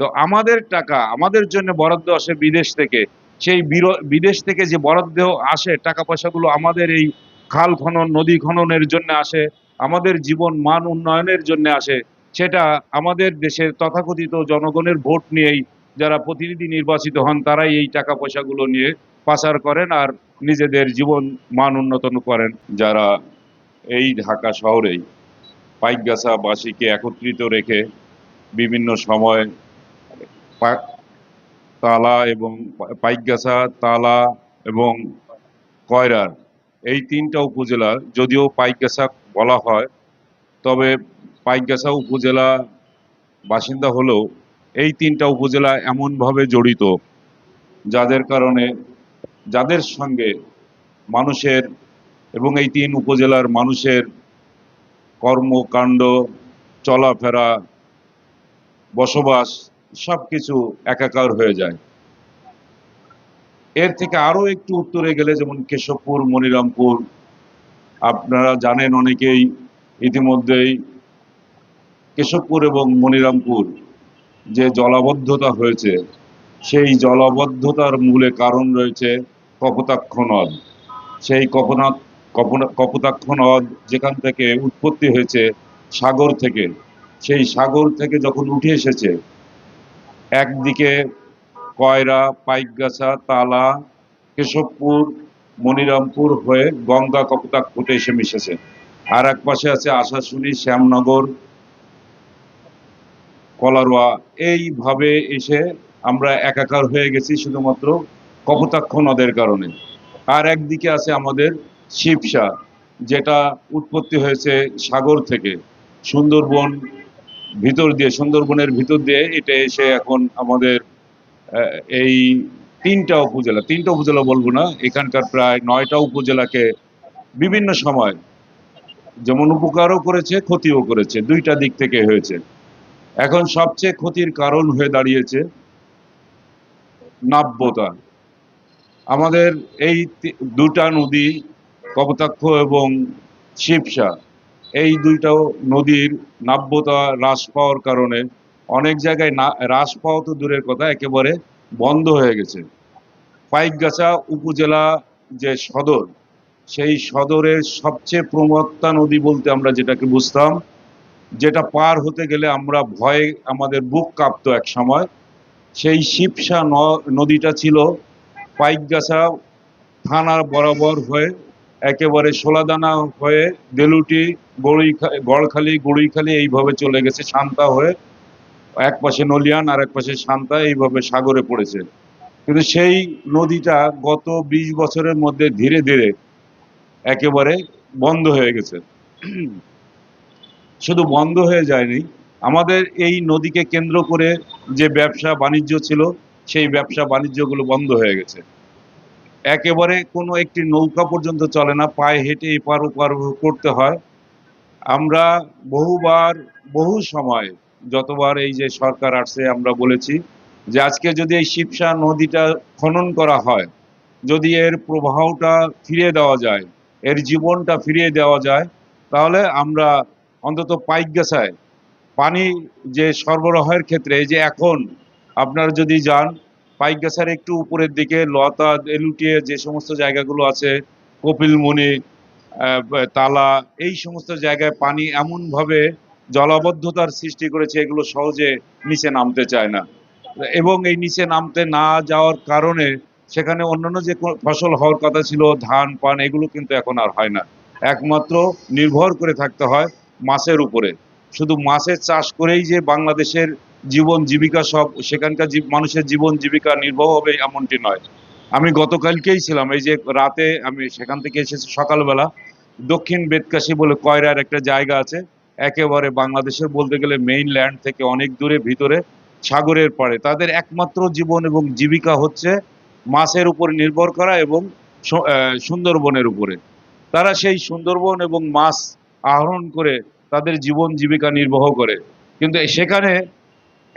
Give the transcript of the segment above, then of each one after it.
তো আমাদের টাকা, আমাদের জন্য বরাদ্দ আসে বিদেশ থেকে। সেই বিদেশ থেকে যে বরাদ্দ আসে টাকা পয়সাগুলো আমাদের এই খাল খনন, নদী খননের জন্য আসে, আমাদের জীবন মান উন্নয়নের জন্য আসে, সেটা আমাদের দেশের তথাকথিত জনগণের ভোট নিয়েই যারা প্রতিনিধি নির্বাচিত হন, তারাই এই টাকা পয়সাগুলো নিয়ে পাচার করেন আর নিজেদের জীবন মান উন্নত করেন যারা এই ঢাকা শহরেই পাইকগাছাবাসীকে একত্রিত রেখে বিভিন্ন সময় তালা এবং পাইকগাছা, তালা এবং কয়রার এই তিনটা উপজেলা যদিও পাইকগাছা বলা হয়, তবে পাইকগাছা উপজেলা বাসিন্দা হলেও এই তিনটা উপজেলা এমনভাবে জড়িত যাদের কারণে যাদের সঙ্গে মানুষের এবং এই তিন উপজেলার মানুষের কর্মকাণ্ড, চলাফেরা, বসবাস সব কিছু একাকার হয়ে যায়। এর থেকে আরও একটু উত্তরে গেলে যেমন কেশবপুর, মনিরামপুর, আপনারা জানেন অনেকেই ইতিমধ্যেই কেশবপুর এবং মনিরামপুর যে জলাবদ্ধতা হয়েছে, সেই জলাবদ্ধতার মূলে কারণ রয়েছে কপোতাক্ষ নদ সেই কপনা কপনা- কপোতাক্ষ নদ যেখান থেকে উৎপত্তি হয়েছে সাগর থেকে, সেই সাগর থেকে যখন উঠে এসেছে একদিকে কয়রা, পাইকগাছা, তালা, কেশবপুর, মনিরামপুর হয়ে গঙ্গা কপোতাক্ষতে এসে মিশেছে। আর এক পাশে আছে আশাশুনি শ্যামনগর, কলারোয়া। এইভাবে এসে আমরা একাকার হয়ে গেছি শুধুমাত্র কপোতাক্ষ নদের কারণে। আর একদিকে আছে আমাদের শিবসা যেটা উৎপত্তি হয়েছে সাগর থেকে। সুন্দরবন ভিতর দিয়ে, সুন্দরবনের ভিতর দিয়ে এটা এসে এখন আমাদের এই তিনটা উপজেলা তিনটা উপজেলা বলব না, এখানকার প্রায় নয়টা উপজেলাকে বিভিন্ন সময় যেমন উপকারও করেছে, ক্ষতিও করেছে, দুইটা দিক থেকে হয়েছে। এখন সবচেয়ে ক্ষতির কারণ হয়ে দাঁড়িয়েছে নাব্যতা। আমাদের এই দুটা নদী, কপোতাক্ষ এবং শিবসা এই দুইটা নদীর নাব্যতা, হ্রাস পাওয়ার কারণে অনেক জায়গায় না, হ্রাস পাওয়া তো দূরের কথা, একেবারে বন্ধ হয়ে গেছে। পাইকগাছা উপজেলা যে সদর, সেই সদরের সবচেয়ে প্রমত্তা নদী বলতে আমরা যেটাকে বুঝতাম, যেটা পার হতে গেলে আমরা ভয়ে আমাদের বুক কাঁপতো এক সময়, সেই শিবসা নদীটা ছিল পাইকগাছা থানার বরাবর হয়ে একেবারে সোলাদানা হয়ে বেলুটি গড়ি গড়খালি, গুড়িখালি এইভাবে চলে গেছে, শান্তা হয়ে এক পাশে নলিয়ান আর এক পাশে শান্তা এইভাবে সাগরে পড়েছে। কিন্তু সেই নদীটা গত বিশ বছরের মধ্যে ধীরে ধীরে একেবারে বন্ধ হয়ে গেছে। শুধু বন্ধ হয়ে যায়নি, আমাদের এই নদীকে কেন্দ্র করে যে ব্যবসা বাণিজ্য ছিল, সেই ব্যবসা বাণিজ্যগুলো বন্ধ হয়ে গেছে। একেবারে কোনো একটি নৌকা পর্যন্ত চলে না, পায়ে হেঁটে এপার ওপার করতে হয়। আমরা বহুবার, বহু সময় যতবার এই যে সরকার আসছে, আমরা বলেছি যে আজকে যদি এই শিবসা নদীটা খনন করা হয়, যদি এর প্রবাহটা ফিরিয়ে দেওয়া যায়, এর জীবনটা ফিরিয়ে দেওয়া যায়, তাহলে আমরা অন্তত পাইক গেছায় পানি যে সরবরাহের ক্ষেত্রে যে এখন আপনারা যদি যান পাইক গাছার একটু উপরের দিকে লতা এলুটিয়ে যে সমস্ত জায়গাগুলো আছে কপিলমুনি আহ, তালা এই সমস্ত জায়গায় পানি এমনভাবে জলাবদ্ধতার সৃষ্টি করেছে এগুলো সহজে নিচে নামতে চায় না। এবং এই নিচে নামতে না যাওয়ার কারণে সেখানে অন্যান্য যে ফসল হওয়ার কথা ছিল ধান পান এগুলো কিন্তু এখন আর হয় না। একমাত্র নির্ভর করে থাকতে হয় মাছের উপরে। শুধু মাছের চাষ করেই যে বাংলাদেশের জীবন জীবিকা সব, সেখানকার মানুষের জীবন জীবিকা নির্বাহ হবে এমনটি নয়। আমি গতকালকেই ছিলাম, এই যে রাতে আমি সেখান থেকে এসেছি সকালবেলা, দক্ষিণ বেদকাশি বলে কয়রার একটা জায়গা আছে, একেবারে বাংলাদেশের বলতে গেলে মেইন ল্যান্ড থেকে অনেক দূরে, ভিতরে সাগরের পাড়ে। তাদের একমাত্র জীবন এবং জীবিকা হচ্ছে মাছের উপর নির্ভর করা এবং সুন্দরবনের উপরে। তারা সেই সুন্দরবন এবং মাছ আহরণ করে তাদের জীবন জীবিকা নির্বাহ করে। কিন্তু সেখানে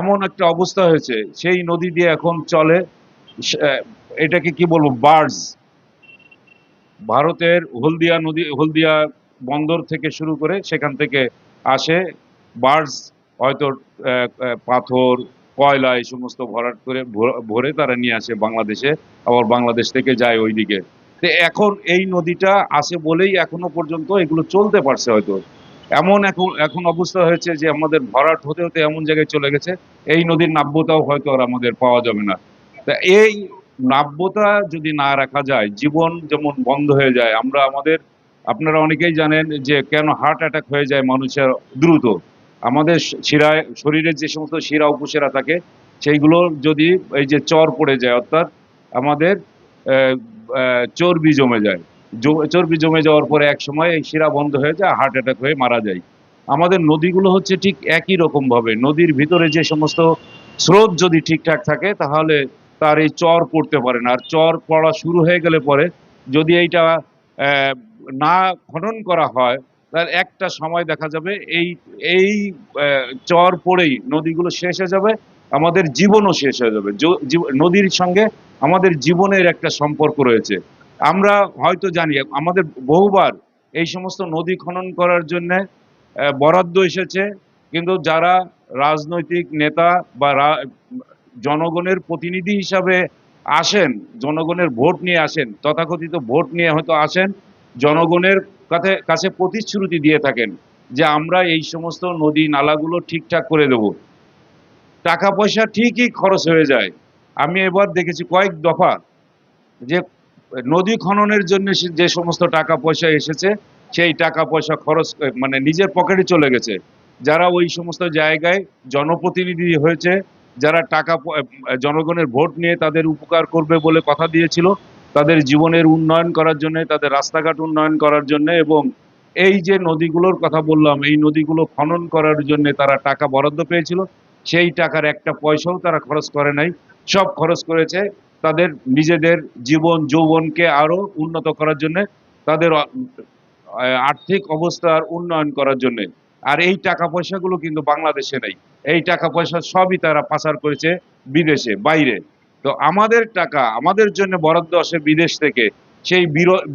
এমন একটা অবস্থা হয়েছে, সেই নদী দিয়ে এখন চলে এটাকে কি বলব বার্ডস ভারতের হলদিয়া নদী, হলদিয়া বন্দর থেকে শুরু করে সেখান থেকে আসে বার্ডস হয়তো পাথর, কয়লা এই সমস্ত ভরাট করে ভর- তারা নিয়ে আসে বাংলাদেশে, আবার বাংলাদেশ থেকে যায় ওইদিকে। তো এখন এই নদীটা আছে বলেই এখনও পর্যন্ত এগুলো চলতে পারছে হয়তো। এমন এখন এখন অবস্থা হয়েছে যে আমাদের ভরাট হতে হতে এমন জায়গায় চলে গেছে। এই নদীর নাব্যতাও হয়তো আর আমাদের পাওয়া যাবে না। তা এই নাব্যতা যদি না রাখা যায়, জীবন যেমন বন্ধ হয়ে যায়, আমরা আমাদের আপনারা অনেকেই জানেন যে কেন হার্ট অ্যাটাক হয়ে যায় মানুষের দ্রুত। আমাদের শিরায় শরীরের যে সমস্ত শিরা উপশিরা থাকে, সেইগুলো যদি এই যে চর পড়ে যায়, অর্থাৎ আমাদের চর্বি জমে যায় চর্বি জমে যাওয়ার পরে এক সময় এই শিরা বন্ধ হয়ে যায় হার্ট অ্যাটাক হয়ে মারা যায়। আমাদের নদীগুলো হচ্ছে ঠিক একই রকম ভাবে নদীর ভিতরে যে সমস্ত স্রোত যদি ঠিকঠাক থাকে, তাহলে তার এই চর পড়তে পারে না। আর চর পড়া শুরু হয়ে গেলে পরে যদি এইটা না খনন করা হয় তার একটা সময় দেখা যাবে এই এই চর পড়েই নদীগুলো শেষ হয়ে যাবে, আমাদের জীবনও শেষ হয়ে যাবে। নদীর সঙ্গে আমাদের জীবনের একটা সম্পর্ক রয়েছে। আমরা হয়তো জানি, আমাদের বহুবার এই সমস্ত নদী খনন করার জন্য বরাদ্দ এসেছে। কিন্তু যারা রাজনৈতিক নেতা বা জনগণের প্রতিনিধি হিসাবে আসেন, জনগণের ভোট নিয়ে আসেন, তথাকথিত ভোট নিয়ে হয়তো আসেন, জনগণের কাছে কাছে প্রতিশ্রুতি দিয়ে থাকেন যে আমরা এই সমস্ত নদী নালাগুলো ঠিকঠাক করে দেব। টাকা পয়সা ঠিকই খরচ হয়ে যায়। আমি এবার দেখেছি কয়েক দফা যে নদী খননের জন্য যে সমস্ত টাকা পয়সা এসেছে, সেই টাকা পয়সা খরচ মানে নিজের পকেটে চলে গেছে। যারা ওই সমস্ত জায়গায় জনপ্রতিনিধি হয়েছে, যারা টাকা জনগণের ভোট নিয়ে তাদের উপকার করবে বলে কথা দিয়েছিল, তাদের জীবনের উন্নয়ন করার জন্য, তাদের রাস্তাঘাট উন্নয়ন করার জন্য এবং এই যে নদীগুলোর কথা বললাম, এই নদীগুলো খনন করার জন্য তারা টাকা বরাদ্দ পেয়েছিল, সেই টাকার একটা পয়সাও তারা খরচ করে নাই। সব খরচ করেছে তাদের নিজেদের জীবন, যৌবনকে আরও উন্নত করার জন্য, তাদের আর্থিক অবস্থার উন্নয়ন করার জন্য। আর এই টাকা পয়সাগুলো কিন্তু বাংলাদেশে নেই। এই টাকা পয়সা সবই তারা পাচার করেছে বিদেশে, বাইরে। তো আমাদের টাকা, আমাদের জন্য বরাদ্দ আসে বিদেশ থেকে। সেই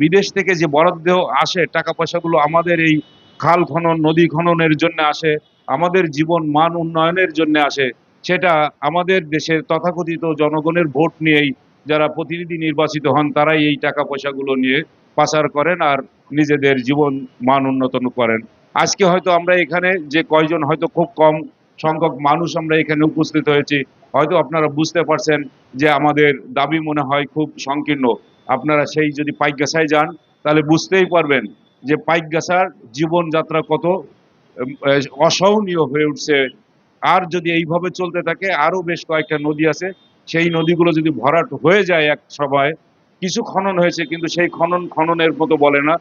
বিদেশ থেকে যে বরাদ্দ আসে টাকা পয়সাগুলো আমাদের এই খাল খনন, নদী খননের জন্য আসে। আমাদের জীবন মান উন্নয়নের জন্য আসে। সেটা আমাদের দেশের তথাকথিত জনগণের ভোট নিয়েই যারা প্রতিনিধি নির্বাচিত হন, তারাই এই টাকা পয়সাগুলো নিয়ে পাচার করেন আর নিজেদের জীবন মান উন্নত করেন। আজকে হয়তো আমরা এখানে যে কয়জন হয়তো খুব কম সংখ্যক মানুষ আমরা এখানে উপস্থিত হয়েছি, হয়তো আপনারা বুঝতে পারছেন যে আমাদের দাবি মনে হয় খুব সংকীর্ণ। আপনারা সেই যদি পাইকগাছায় যান, তাহলে বুঝতেই পারবেন যে পাইকগাছার জীবনযাত্রা কত অসহনীয় হয়ে উঠছে আর যদি এইভাবে চলতে থাকে আরও বেশ কয়েকটা নদী আছে। সেই নদীগুলো যদি ভরাট হয়ে যায় এক সময় কিছু খনন হয়েছে, কিন্তু সেই খনন খননের মতো বলে না।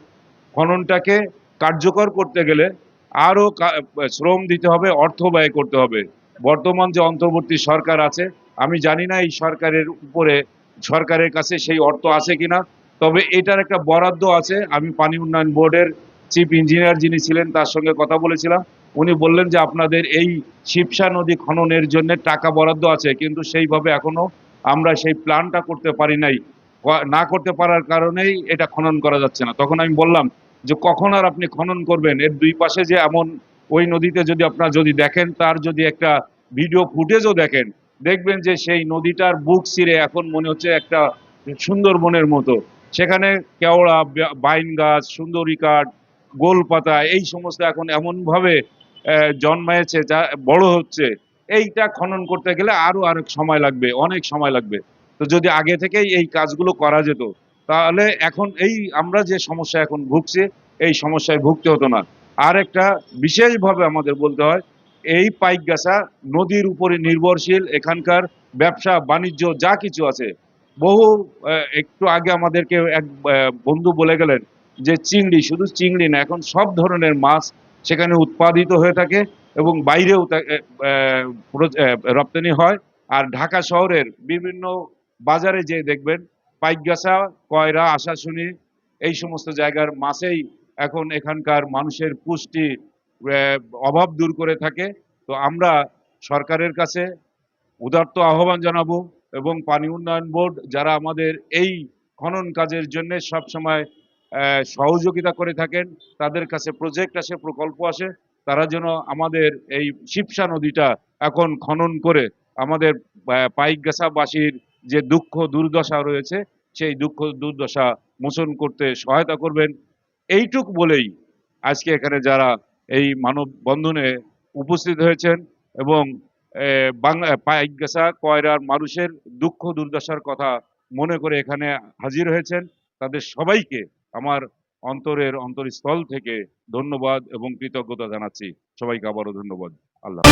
খননটাকে কার্যকর করতে গেলে আরও কা- শ্রম দিতে হবে, অর্থ ব্যয় করতে হবে। বর্তমান যে অন্তর্বর্তী সরকার আছে, আমি জানি না এই সরকারের উপরে, সরকারের কাছে সেই অর্থ আছে কিনা, তবে এটার একটা বরাদ্দ আছে। আমি পানি উন্নয়ন বোর্ডের চিফ ইঞ্জিনিয়ার যিনি ছিলেন, তার সঙ্গে কথা বলেছিলাম। উনি বললেন যে আপনাদের এই শিবসা নদী খননের জন্য টাকা বরাদ্দ আছে, কিন্তু সেইভাবে এখনও আমরা সেই প্ল্যানটা করতে পারি নাই। না করতে পারার কারণেই এটা খনন করা যাচ্ছে না। তখন আমি বললাম যে কখন আর আপনি খনন করবেন? এর দুই পাশে যে এমন ওই নদীতে যদি আপনারা যদি দেখেন, তার যদি একটা ভিডিও ফুটেজও দেখেন, দেখবেন যে সেই নদীটার বুক চিরে এখন মনে হচ্ছে একটা সুন্দরবনের মতো। সেখানে কেওড়া বাইন গাছ, সুন্দরী কাঠ, গোলপাতা, এই সমস্ত এখন এমনভাবে জন্মায়েছে, যা বড় হচ্ছে, এইটা খনন করতে গেলে আরও অনেক সময় লাগবে, অনেক সময় লাগবে। তো যদি আগে থেকেই এই কাজগুলো করা যেত, তাহলে এখন এই আমরা যে সমস্যা এখন ভুগছি, এই সমস্যায় ভুগতে হতো না। আর একটা বিশেষভাবে আমাদের বলতে হয়, এই পাইকগাছা নদীর উপরে নির্ভরশীল, এখানকার ব্যবসা, বাণিজ্য, যা কিছু আছে। বহু একটু আগে আমাদেরকে এক বন্ধু বলে গেলেন যে চিংড়ি, শুধু চিংড়ি না, এখন সব ধরনের মাছ সেখানে উৎপাদিত হয়ে থাকে এবং বাইরেও রপ্তানি হয়। আর ঢাকা শহরের বিভিন্ন বাজারে যে দেখবেন, পাইকগাছা, কয়রা, আশাশুনি, এই সমস্ত জায়গার মাছেই এখন এখানকার মানুষের পুষ্টি অভাব দূর করে থাকে। তো আমরা সরকারের কাছে উদার্ত আহ্বান জানাব এবং পানি উন্নয়ন বোর্ড, যারা আমাদের এই খনন কাজের জন্য সবসময় সহযোগিতা করে থাকেন। তাদের কাছে প্রজেক্ট আসে, প্রকল্প আসে। তারা যেন আমাদের এই শিবসা নদীটা এখন খনন করে আমাদের পাইকগাছাবাসীর যে দুঃখ দুর্দশা রয়েছে, সেই দুঃখ দুর্দশা মোচন করতে সহায়তা করবেন। এইটুক বলেই আজকে এখানে যারা এই মানব বন্ধনে উপস্থিত হয়েছেন এবং পাইকগাছা, কয়রার মানুষের দুঃখ দুর্দশার কথা মনে করে এখানে হাজির হয়েছেন, তাদের সবাইকে আমার অন্তরের অন্তরস্থল থেকে ধন্যবাদ এবং কৃতজ্ঞতা জানাচ্ছি। সবাইকে আবারও ধন্যবাদ। আল্লাহ